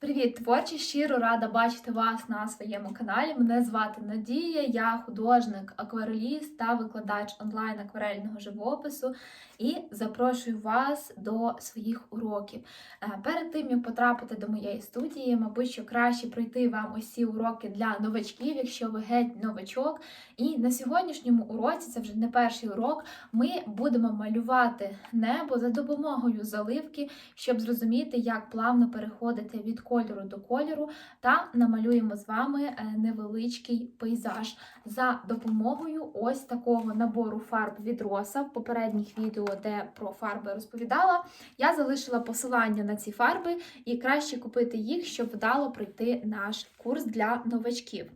Привіт, творчі! Щиро рада бачити вас на своєму каналі. Мене звати Надія, я художник, аквареліст та викладач онлайн акварельного живопису і запрошую вас до своїх уроків. Е, Перед тим як потрапити до моєї студії, мабуть, що краще пройти вам ці уроки для новачків, якщо ви геть новачок. І на сьогоднішньому уроці, це вже не перший урок, ми будемо малювати небо за допомогою заливки, щоб зрозуміти, як плавно переходити від кольору до кольору, та намалюємо з вами е, невеличкий пейзаж за допомогою ось такого набору фарб від Роса. В попередніх відео, де про фарби розповідала, я залишила посилання на ці фарби і краще купити їх, щоб вдало пройти наш курс для новачків.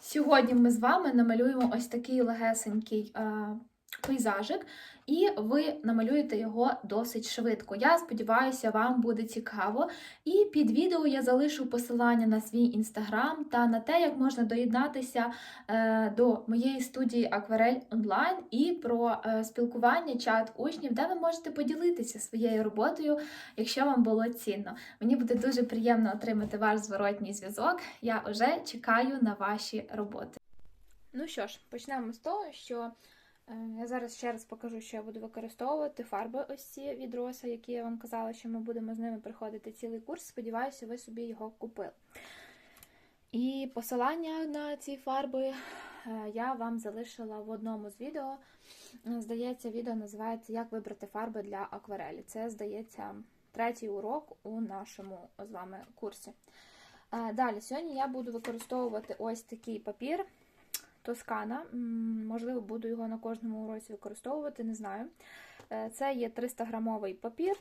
Сьогодні ми з вами намалюємо ось такий легесенький е, пейзажик, і ви намалюєте його досить швидко. Я сподіваюся, вам буде цікаво. І під відео я залишу посилання на свій інстаграм та на те, як можна доєднатися е, до моєї студії Акварель онлайн і про е, спілкування, чат учнів, де ви можете поділитися своєю роботою, якщо вам було цінно. Мені буде дуже приємно отримати ваш зворотній зв'язок. Я вже чекаю на ваші роботи. Ну що ж, почнемо з того, що я зараз ще раз покажу, що я буду використовувати фарби ось ці від Роса, які я вам казала, що ми будемо з ними приходити цілий курс. Сподіваюся, ви собі його купили. І посилання на ці фарби е, я вам залишила в одному з відео. Е, Здається, відео називається Як вибрати фарби для акварелі. Це, здається, третій урок у нашому з вами курсі. Е, Далі, сьогодні я буду використовувати ось такий папір Тоскана. Можливо, буду його на кожному уроці використовувати, не знаю. Е, Це є 300 грамовий папір,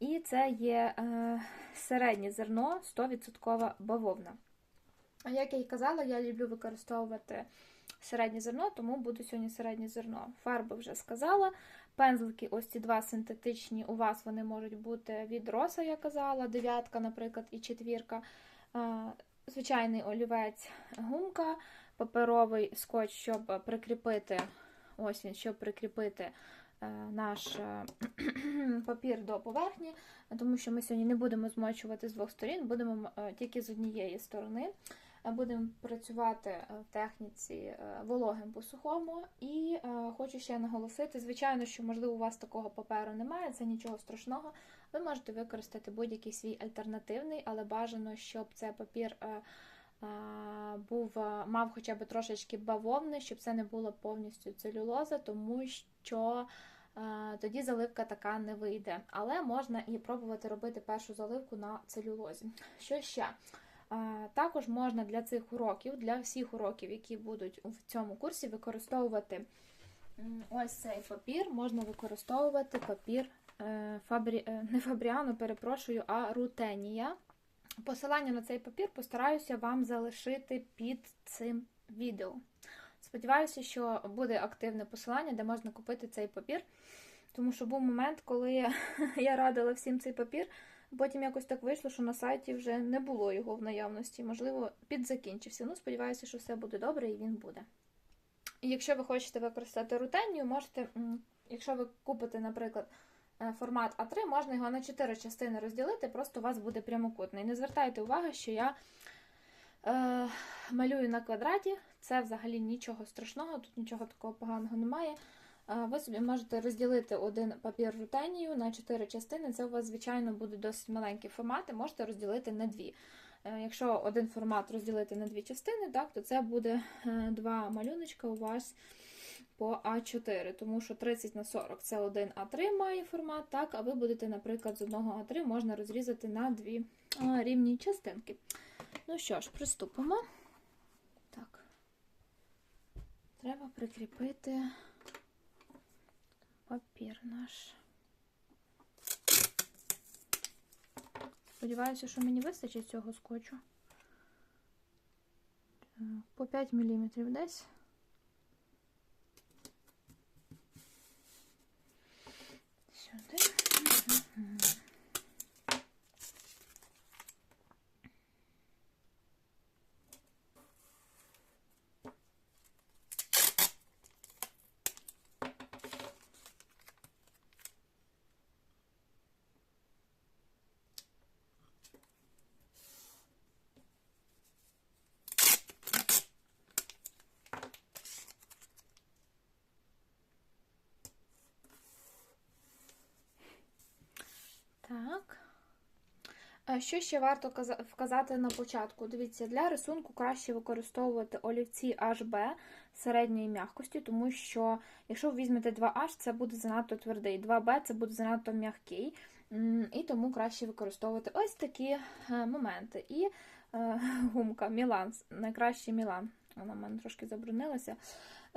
і це є е, середнє зерно 100% бавовна. Як я й казала, я люблю використовувати середнє зерно, тому буду сьогодні середнє зерно. Фарби вже сказала. Пензлики, ось ці два синтетичні, у вас вони можуть бути від роса, я казала, дев'ятка, наприклад, і четвірка. Е, Звичайний олівець, гумка, паперовий скотч, щоб прикріпити, ось він, щоб прикріпити е, наш е, папір до поверхні, тому що ми сьогодні не будемо змочувати з двох сторін, будемо е, тільки з однієї сторони. Будемо працювати в техніці вологим по сухому. І хочу ще наголосити, звичайно, що можливо у вас такого паперу немає, це нічого страшного. Ви можете використати будь-який свій альтернативний, але бажано, щоб цей папір був, мав хоча б трошечки бавовни, щоб це не було повністю целюлоза, тому що тоді заливка така не вийде. Але можна і пробувати робити першу заливку на целюлозі. Що ще? Також можна для цих уроків, для всіх уроків, які будуть в цьому курсі, використовувати ось цей папір. Можна використовувати папір е, Фабрі... е, не Фабріану, перепрошую, а Рутенія. Посилання на цей папір постараюся вам залишити під цим відео. Сподіваюся, що буде активне посилання, де можна купити цей папір. Тому що був момент, коли я радила всім цей папір, потім якось так вийшло, що на сайті вже не було його в наявності. Можливо, підзакінчився. Ну, сподіваюся, що все буде добре і він буде. І якщо ви хочете використати рутенію, можете, якщо ви купите, наприклад, формат А3, можна його на 4 частини розділити, просто у вас буде прямокутний. Не звертайте уваги, що я е, малюю на квадраті, це взагалі нічого страшного, тут нічого такого поганого немає. Е, Ви собі можете розділити один папір рутенію на 4 частини. Це у вас, звичайно, буде досить маленький формат, і можете розділити на дві. Е, Якщо один формат розділити на дві частини, так, то це буде е, два малюночка у вас по А4, тому що 30 на 40 це один А3 має формат, так, а ви будете, наприклад, з одного А3 можна розрізати на дві рівні частинки. Ну що ж, приступимо. Так. Треба прикріпити папір наш. Сподіваюся, що мені вистачить цього скотчу. По 5 мм десь. Сюди. Мгм. А Що ще варто вказати на початку? Дивіться, для рисунку краще використовувати олівці HB середньої м'якості, тому що якщо ви візьмете 2H, це буде занадто твердий, 2B це буде занадто м'який, і тому краще використовувати ось такі е, моменти. І е, гумка Мілан, найкращий Мілан. Вона в мене трошки забруднилася.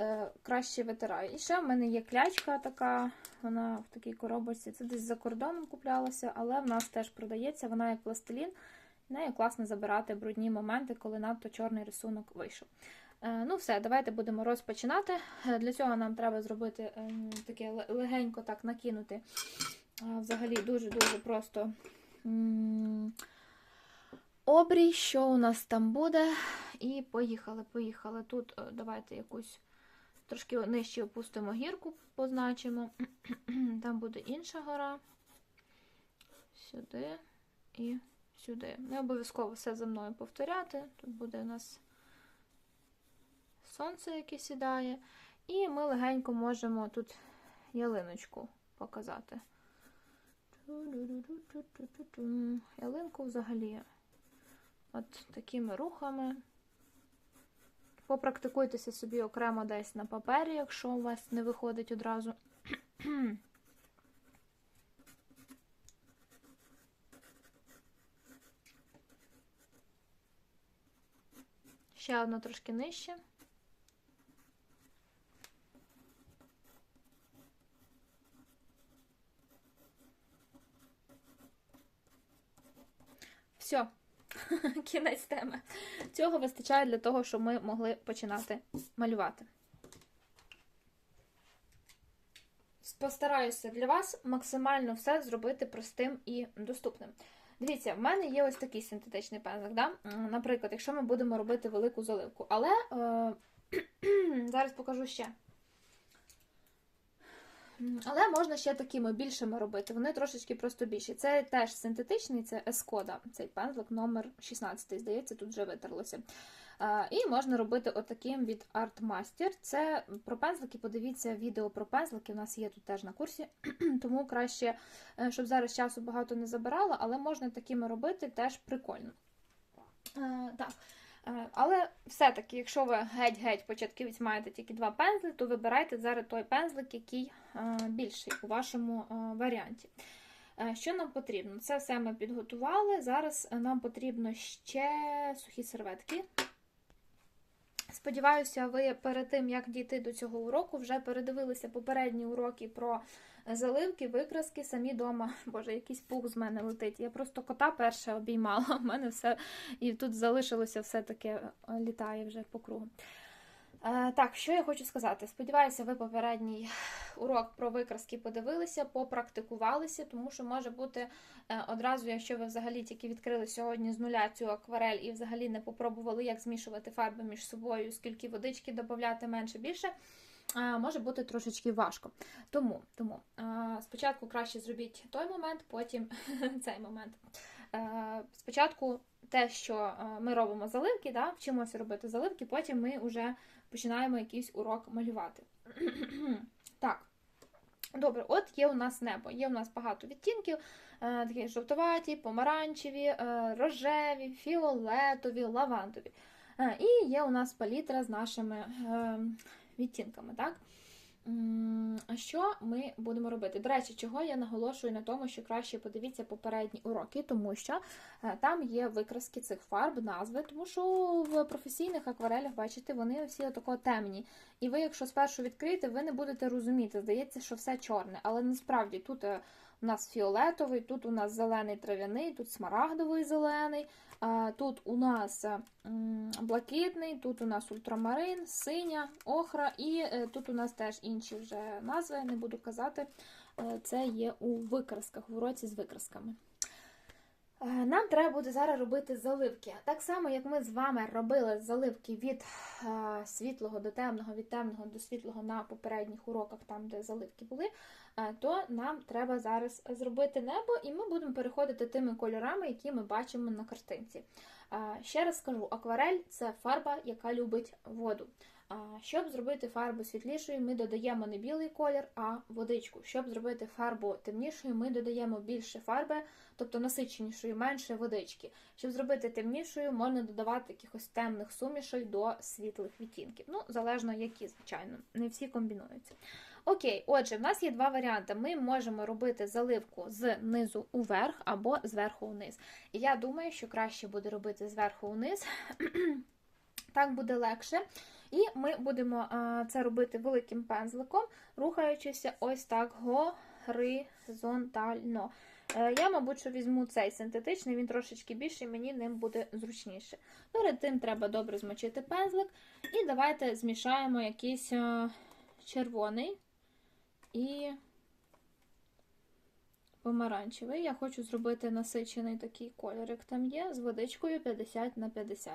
Е, краще витираю. І ще в мене є клячка така, вона в такій коробочці. Це десь за кордоном куплялася, але в нас теж продається, вона як пластилін. Нею класно забирати брудні моменти, коли надто чорний рисунок вийшов. Е, ну, все, давайте будемо розпочинати. Е, Для цього нам треба зробити е, таке легенько так накинути. Взагалі дуже-дуже просто обрій, що у нас там буде. І поїхали, поїхали. Тут е, давайте якусь трошки нижче опустимо гірку, позначимо. Там буде інша гора. Сюди і сюди. Не обов'язково все за мною повторяти. Тут буде у нас сонце, яке сідає. І ми легенько можемо тут ялиночку показати. Ялинку взагалі от такими рухами. Попрактикуйтеся собі окремо десь на папері, якщо у вас не виходить одразу. Ще одна трошки нижче. Все, кінець теми. Цього вистачає для того, щоб ми могли починати малювати. Постараюся для вас максимально все зробити простим і доступним. Дивіться, в мене є ось такий синтетичний пензлик. Да? Наприклад, якщо ми будемо робити велику заливку. Але е, зараз покажу ще. Але можна ще такими більшими робити. Вони трошечки просто більші. Це теж синтетичний, це Escoda, цей пензлик номер 16, здається, тут вже витерлося. Е, І можна робити отаким від Art Master. Це про пензлики. Подивіться відео про пензлики. У нас є тут теж на курсі, тому краще, е, щоб зараз часу багато не забирала, але можна такими робити теж прикольно. Е, Так. Е, Але все-таки, якщо ви геть-геть початківець маєте тільки два пензлі, то вибирайте зараз той пензлик, який е, більший у вашому е, варіанті. Що нам потрібно? Це все ми підготували. Зараз нам потрібно ще сухі серветки. Сподіваюся, ви перед тим, як дійти до цього уроку, вже передивилися попередні уроки про заливки, викраски самі дома. Боже, якийсь пух з мене летить. Я просто кота перше обіймала. У мене все і тут залишилося все таке е, літає вже по кругу. Е, Так, що я хочу сказати? Сподіваюся, ви попередній урок про викраски подивилися, попрактикувалися, тому що може бути е, одразу, якщо ви взагалі тільки відкрили сьогодні з нуля цю акварель і взагалі не попробували, як змішувати фарби між собою, скільки водички додати менше більше. Може бути трошечки важко. Тому, тому спочатку краще зробіть той момент, потім цей момент. Спочатку те, що ми робимо заливки, да, вчимося робити заливки, потім ми вже починаємо якийсь урок малювати. так. Добре, от є у нас небо. Є у нас багато відтінків, такі жовтоваті, помаранчеві, рожеві, фіолетові, лавандові. І є у нас палітра з нашими е, відтінками. так? А що ми будемо робити? До речі, чого я наголошую на тому, що краще подивіться попередні уроки, тому що е, там є викраски цих фарб, назви, тому що в професійних акварелях, бачите, вони всі отако темні. І ви, якщо спершу відкриєте, ви не будете розуміти. Здається, що все чорне. Але насправді тут е, у нас фіолетовий, тут у нас зелений трав'яний, тут смарагдовий зелений, тут у нас е, блакитний, тут у нас ультрамарин, синя, охра, і е, тут у нас теж інші вже назви, не буду казати. Е, Це є у викрасках, в уроці з викрасками. Е, Нам треба буде зараз робити заливки. Так само, як ми з вами робили заливки від е, світлого до темного, від темного до світлого на попередніх уроках, там, де заливки були, е, то нам треба зараз зробити небо, і ми будемо переходити тими кольорами, які ми бачимо на картинці. Ще раз скажу: акварель це фарба, яка любить воду. Щоб зробити фарбу світлішою, ми додаємо не білий колір, а водичку. Щоб зробити фарбу темнішою, ми додаємо більше фарби, тобто насиченішою, менше водички. Щоб зробити темнішою, можна додавати якихось темних сумішей до світлих відтінків. Ну, залежно які, звичайно, не всі комбінуються. Окей, отже, в нас є два варіанти. Ми можемо робити заливку з низу уверх або зверху вниз. І я думаю, що краще буде робити зверху вниз. Так буде легше. І ми будемо це робити великим пензликом, рухаючися ось так горизонтально. Е, я, мабуть, що візьму цей синтетичний, він трошечки більший, мені ним буде зручніше. Перед тим треба добре змочити пензлик. І давайте змішаємо якийсь червоний і помаранчевий. Я хочу зробити насичений такий колір, як там є, з водичкою 50 на 50.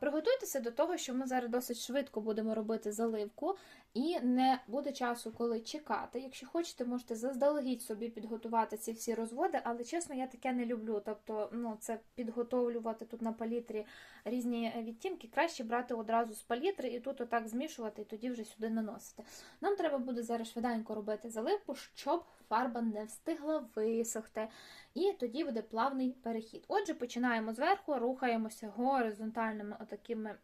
Приготуйтеся до того, що ми зараз досить швидко будемо робити заливку, і не буде часу, коли чекати. Якщо хочете, можете заздалегідь собі підготувати ці всі розводи, але чесно, я таке не люблю. Тобто, ну, це підготовлювати тут на палітрі різні відтінки, краще брати одразу з палітри і тут отак змішувати, і тоді вже сюди наносити. Нам треба буде зараз швиденько робити заливку, щоб фарба не встигла висохти. І тоді буде плавний перехід. Отже, починаємо зверху, рухаємося горизонтальними отакими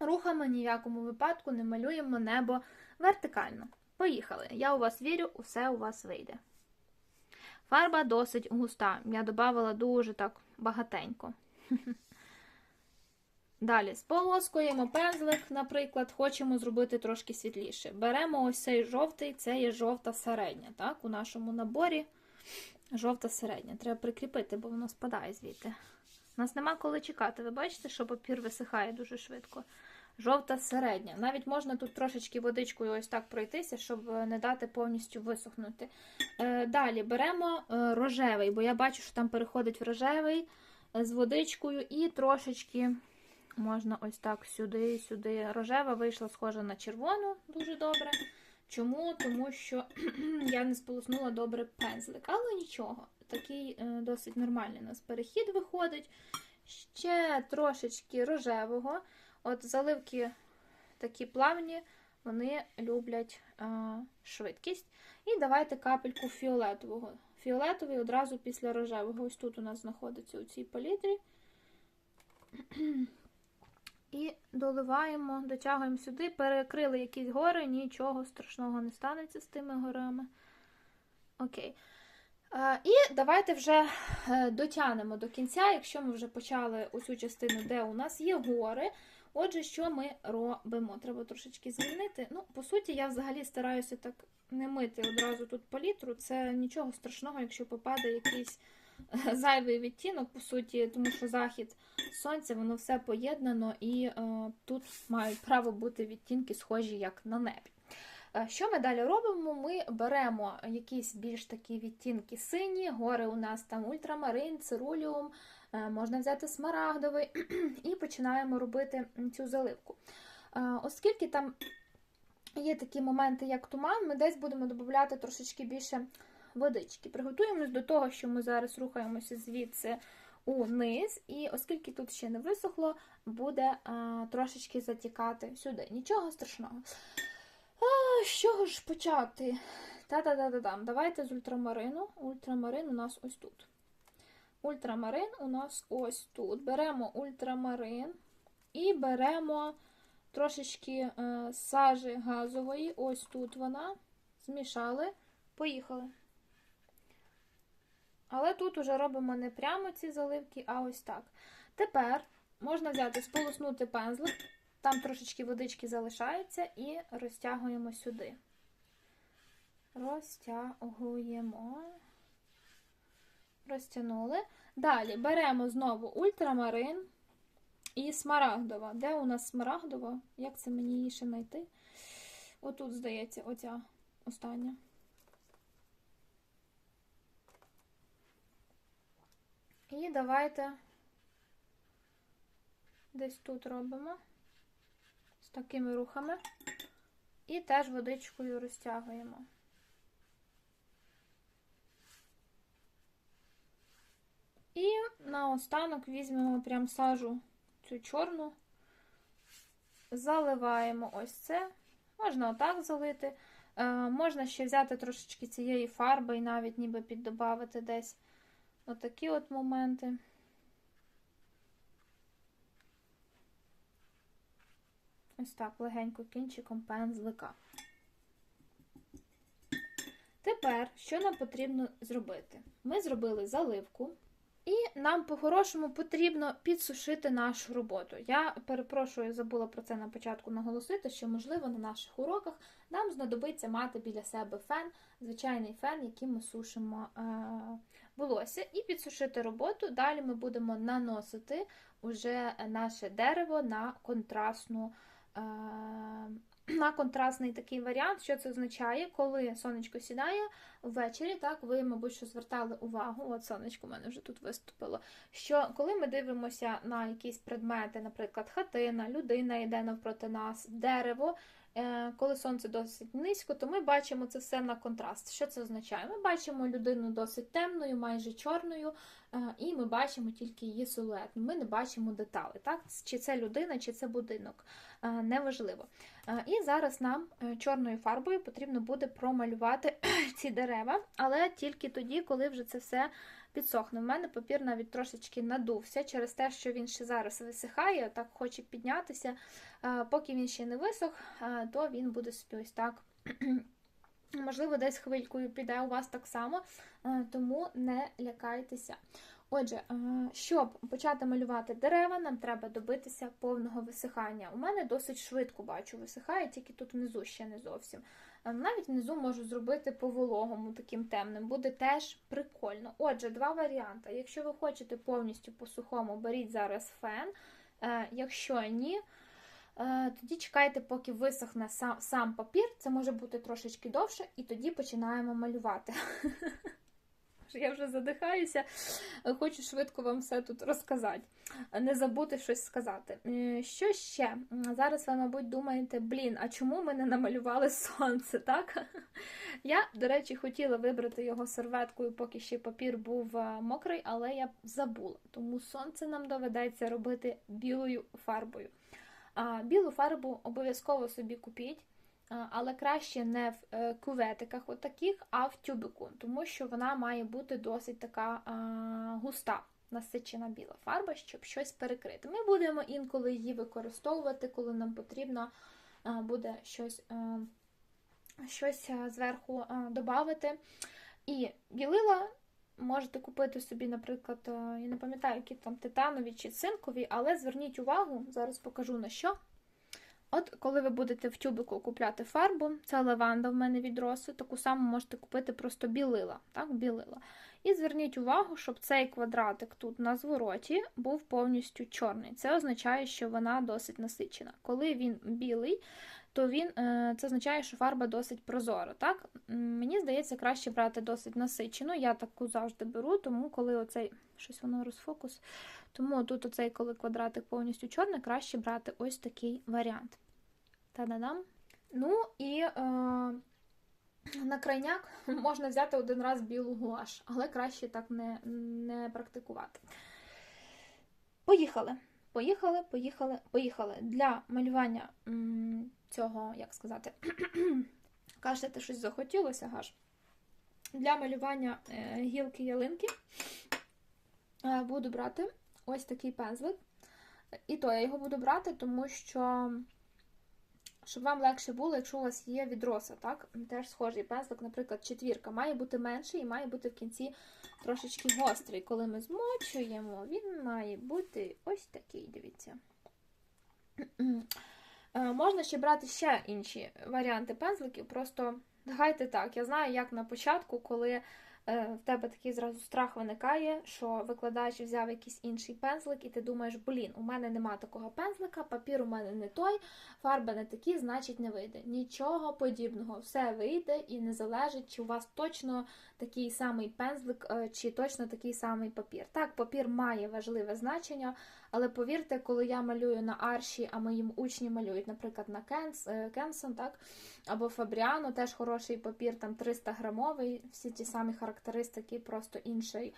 рухами, ні в якому випадку не малюємо небо вертикально. Поїхали! Я у вас вірю, усе у вас вийде. Фарба досить густа. Я додавала дуже так багатенько. Далі сполоскуємо пензлик, наприклад, хочемо зробити трошки світліше. Беремо ось цей жовтий, це є жовта середня. Так? У нашому наборі жовта середня. Треба прикріпити, бо воно спадає звідти. У нас нема коли чекати. Ви бачите, що папір висихає дуже швидко. Жовта середня. Навіть можна тут трошечки водичкою ось так пройтися, щоб не дати повністю висохнути. Е, далі беремо е, рожевий, бо я бачу, що там переходить в рожевий е, з водичкою і трошечки можна ось так сюди, сюди. Рожева вийшла схожа на червону, дуже добре. Чому? Тому що я не сполоснула добре пензлик, але нічого. Такий е, досить нормальний у нас перехід виходить. Ще трошечки рожевого. От заливки такі плавні, вони люблять е, швидкість. І давайте капельку фіолетового. Фіолетовий одразу після рожевого. Ось тут у нас знаходиться у цій палітрі. І доливаємо, дотягуємо сюди, перекрили якісь гори, нічого страшного не станеться з тими горами. Окей. І давайте вже е, дотягнемо до кінця, якщо ми вже почали усю частину, де у нас є гори. Отже, що ми робимо? Треба трошечки звільнити. Ну, По суті, я взагалі стараюся так не мити одразу тут палітру. Це нічого страшного, якщо попаде якийсь зайвий відтінок, по суті, тому що захід сонця, воно все поєднано, і е, тут мають право бути відтінки, схожі як на небі. Е, що ми далі робимо? Ми беремо якісь більш такі відтінки сині, гори у нас там ультрамарин, цируліум, е, можна взяти смарагдовий, і починаємо робити цю заливку. Е, оскільки там є такі моменти, як туман, ми десь будемо додати трошечки більше водички. Приготуємось до того, що ми зараз рухаємося звідси униз, і оскільки тут ще не висохло, буде трошечки затікати сюди. Нічого страшного. А, З чого ж почати? Та-та-та-та-там. Давайте з ультрамарину. Ультрамарин у нас ось тут. Ультрамарин у нас ось тут. Беремо ультрамарин і беремо трошечки е, сажі газової, ось тут вона. Змішали. Поїхали. Але тут уже робимо не прямо ці заливки, а ось так. Тепер можна взяти, сполоснути пензлик, там трошечки водички залишається, і розтягуємо сюди. Розтягуємо. Розтягнули. Далі беремо знову ультрамарин і смарагдова. Де у нас смарагдова? Як це мені її ще знайти? Отут, здається, оця остання. І давайте десь тут робимо з такими рухами. І теж водичкою розтягуємо. І наостанок візьмемо прям сажу цю чорну заливаємо ось це. Можна отак залити. Е, можна ще взяти трошечки цієї фарби і навіть ніби піддобавити десь отакі от моменти. Ось так, легенько кінчиком пензлика. Тепер, що нам потрібно зробити? Ми зробили заливку, і нам по-хорошому потрібно підсушити нашу роботу. Я перепрошую, забула про це на початку наголосити, що, можливо, на наших уроках нам знадобиться мати біля себе фен, звичайний фен, яким ми сушимо е- волосся, і підсушити роботу. Далі ми будемо наносити уже наше дерево на контрастну. Е- на контрастний такий варіант, що це означає, коли сонечко сідає ввечері, так, ви, мабуть, що звертали увагу, от сонечко в мене вже тут виступило, що коли ми дивимося на якісь предмети, наприклад, хатина, людина йде навпроти нас, дерево, е, коли сонце досить низько, то ми бачимо це все на контраст. Що це означає? Ми бачимо людину досить темною, майже чорною, е, і ми бачимо тільки її силует. Ми не бачимо деталі, так? чи це людина, чи це будинок. Е, неважливо. І зараз нам чорною фарбою потрібно буде промалювати ці дерева, але тільки тоді, коли вже це все підсохне. У мене папір навіть трошечки надувся через те, що він ще зараз висихає, так хоче піднятися. Поки він ще не висох, то він буде собі ось так. Можливо, десь хвилькою піде у вас так само, тому не лякайтеся. Отже, е, щоб почати малювати дерева, нам треба добитися повного висихання. У мене досить швидко бачу, висихає, тільки тут внизу ще не зовсім. Е, навіть внизу можу зробити по вологому, таким темним, буде теж прикольно. Отже, два варіанти. Якщо ви хочете повністю по сухому, беріть зараз фен. Е, якщо ні, тоді чекайте, поки висохне сам папір, це може бути трошечки довше, і тоді починаємо малювати. Я вже задихаюся, хочу швидко вам все тут розказати, не забути щось сказати. Що ще? Зараз ви, мабуть, думаєте, блін, а чому ми не намалювали сонце? так? Я, до речі, хотіла вибрати його серветкою, поки ще папір був е, мокрий, але я забула. Тому сонце нам доведеться робити білою фарбою. А Білу фарбу обов'язково собі купіть але краще не в е, куветиках отаких, а в тюбику, тому що вона має бути досить така густа, насичена біла фарба, щоб щось перекрити. Ми будемо інколи її використовувати, коли нам потрібно буде щось е, щось е, зверху додати. І білила. Можете купити собі, наприклад, я не пам'ятаю, які там титанові чи цинкові, але зверніть увагу, зараз покажу на що. От, коли ви будете в тюбику купляти фарбу, це лаванда в мене від росу, таку саму можете купити просто білила. так, білила. І зверніть увагу, щоб цей квадратик тут на звороті був повністю чорний. Це означає, що вона досить насичена. Коли він білий, то він, е, це означає, що фарба досить прозора. Так? Мені здається, краще брати досить насичену. Я таку завжди беру, тому коли оцей щось воно розфокус. Тому тут оцей, коли квадратик повністю чорний, краще брати ось такий варіант. Та-да-дам. Ну і е, на крайняк можна взяти один раз білу гуаш, але краще так не, не практикувати. Поїхали. Поїхали, поїхали, поїхали. Для малювання цього, як сказати, кажете, щось захотілося, гаж. Для малювання е, гілки ялинки е, буду брати ось такий пензлик. І то я його буду брати, тому що, щоб вам легше було, якщо у вас є відроса, так? Теж схожий пензлик, наприклад, четвірка, має бути менший і має бути в кінці трошечки гострий. Коли ми змочуємо, він має бути ось такий, дивіться. Е, можна ще брати ще інші варіанти пензликів, просто гайте так. Я знаю, як на початку, коли в тебе такий зразу страх виникає, що викладач взяв якийсь інший пензлик, і ти думаєш, блін, у мене нема такого пензлика, папір у мене не той, фарби не такі, значить не вийде. Нічого подібного, все вийде і не залежить, чи у вас точно такий самий пензлик, е, чи точно такий самий папір. Так, папір має важливе значення, але повірте, коли я малюю на арші, а моїм учні малюють, наприклад, на е, Кенсон, так, або Фабріано, теж хороший папір, там 300 грамовий, всі ті самі характеристики, просто інший.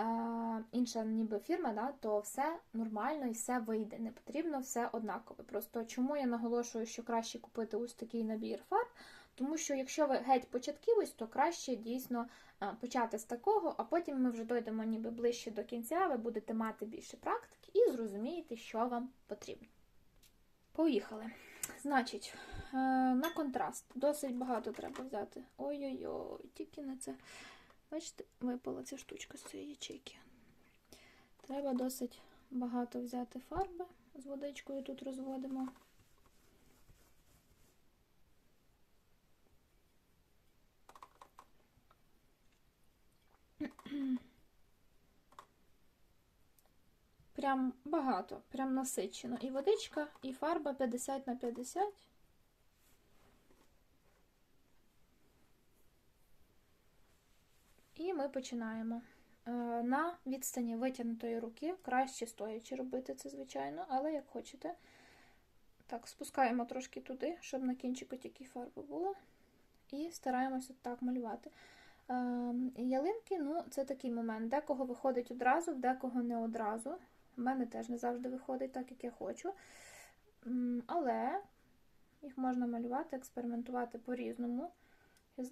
е, інша ніби фірма, да, то все нормально і все вийде. Не потрібно все однакове. Просто чому я наголошую, що краще купити ось такий набір фарб, тому що якщо ви геть початківець, то краще дійсно е, почати з такого, а потім ми вже дойдемо ніби ближче до кінця, ви будете мати більше практики і зрозумієте, що вам потрібно. Поїхали. Значить, е, на контраст досить багато треба взяти. Ой-ой-ой, тільки на це. Бачите, випала ця штучка з цієї ячейки. Треба досить багато взяти фарби з водичкою тут розводимо. Прям багато, прям насичено. І водичка, і фарба 50 на 50. І ми починаємо. Е, На відстані витягнутої руки, краще стоячи робити це, звичайно, але як хочете. Так, спускаємо трошки туди, щоб на кінчику тільки фарба була. І стараємося так малювати. Е, Ялинки, ну, це такий момент. Декого виходить одразу, декого не одразу. У мене теж не завжди виходить так, як я хочу. Але їх можна малювати, експериментувати по-різному.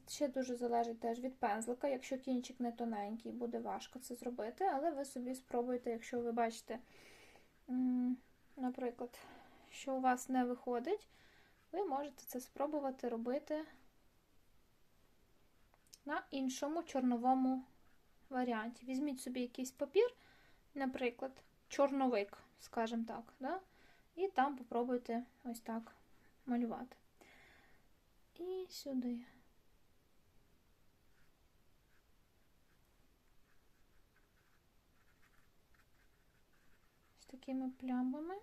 Ще дуже залежить теж від пензлика. Якщо кінчик не тоненький, буде важко це зробити, але ви собі спробуйте, якщо ви бачите, наприклад, що у вас не виходить, ви можете це спробувати робити на іншому чорновому варіанті. Візьміть собі якийсь папір, наприклад, чорновик, скажімо так, да? і там попробуйте ось так малювати. І сюди. З такими плямами.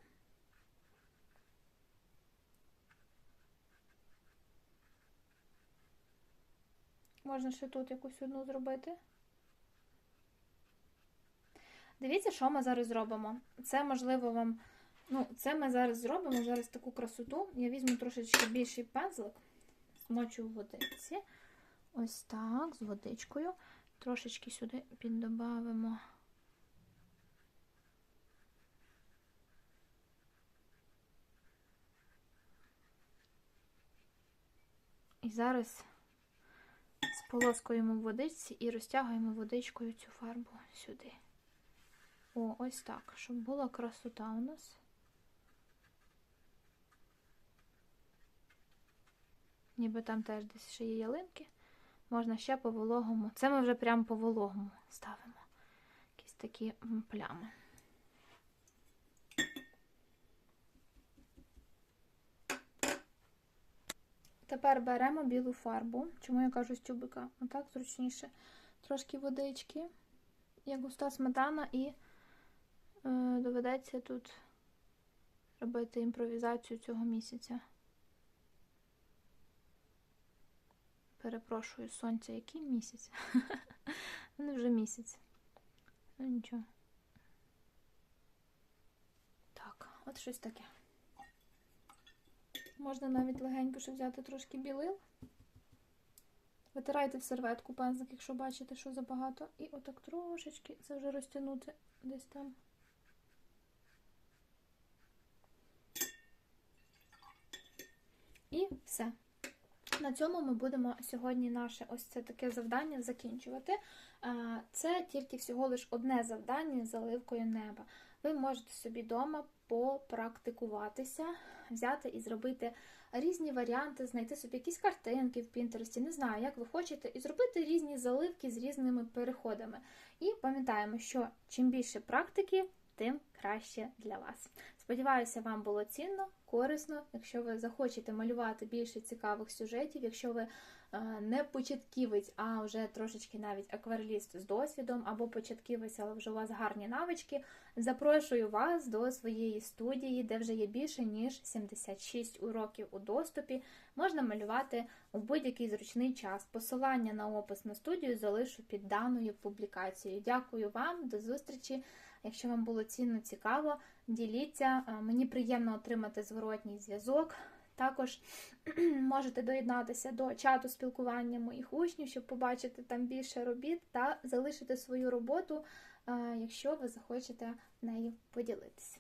Можна ще тут якусь одну зробити. Дивіться, що ми зараз зробимо. Це, можливо, вам. Ну, це ми зараз зробимо зараз таку красоту. Я візьму трошечки більший пензлик, змочу в водиці. Ось так, з водичкою. Трошечки сюди піддобавимо. І зараз сполоскуємо в водичці і розтягуємо водичкою цю фарбу сюди. О, ось так, щоб була красота у нас. Ніби там теж десь ще є ялинки. Можна ще по вологому. Це ми вже прямо по вологому ставимо. Якісь такі плями. Тепер беремо білу фарбу. Чому я кажу з тюбика? Отак зручніше. Трошки водички, як густа сметана, і доведеться тут робити імпровізацію цього місяця. Перепрошую, сонця, який місяць? Не вже місяць. Ну нічого. Так, от щось таке. Можна навіть легенько ще взяти трошки білил. Витирайте в серветку пензлик, якщо бачите, що забагато. І отак трошечки це вже розтягнути десь там. І все. На цьому ми будемо сьогодні наше ось це таке завдання закінчувати. Це тільки всього лиш одне завдання з заливкою неба. Ви можете собі вдома попрактикуватися, взяти і зробити різні варіанти, знайти собі якісь картинки в Пінтересті, не знаю, як ви хочете, і зробити різні заливки з різними переходами. І пам'ятаємо, що чим більше практики, тим краще для вас. Сподіваюся, вам було цінно, корисно. Якщо ви захочете малювати більше цікавих сюжетів, якщо ви не початківець, а вже трошечки навіть аквареліст з досвідом, або початківець, але вже у вас гарні навички, запрошую вас до своєї студії, де вже є більше ніж 76 уроків у доступі. Можна малювати у будь-який зручний час. Посилання на опис на студію залишу під даною публікацією. Дякую вам, до зустрічі! Якщо вам було цінно цікаво, діліться. Мені приємно отримати зворотній зв'язок. Також можете доєднатися до чату спілкування моїх учнів, щоб побачити там більше робіт та залишити свою роботу е, якщо ви захочете нею поділитися.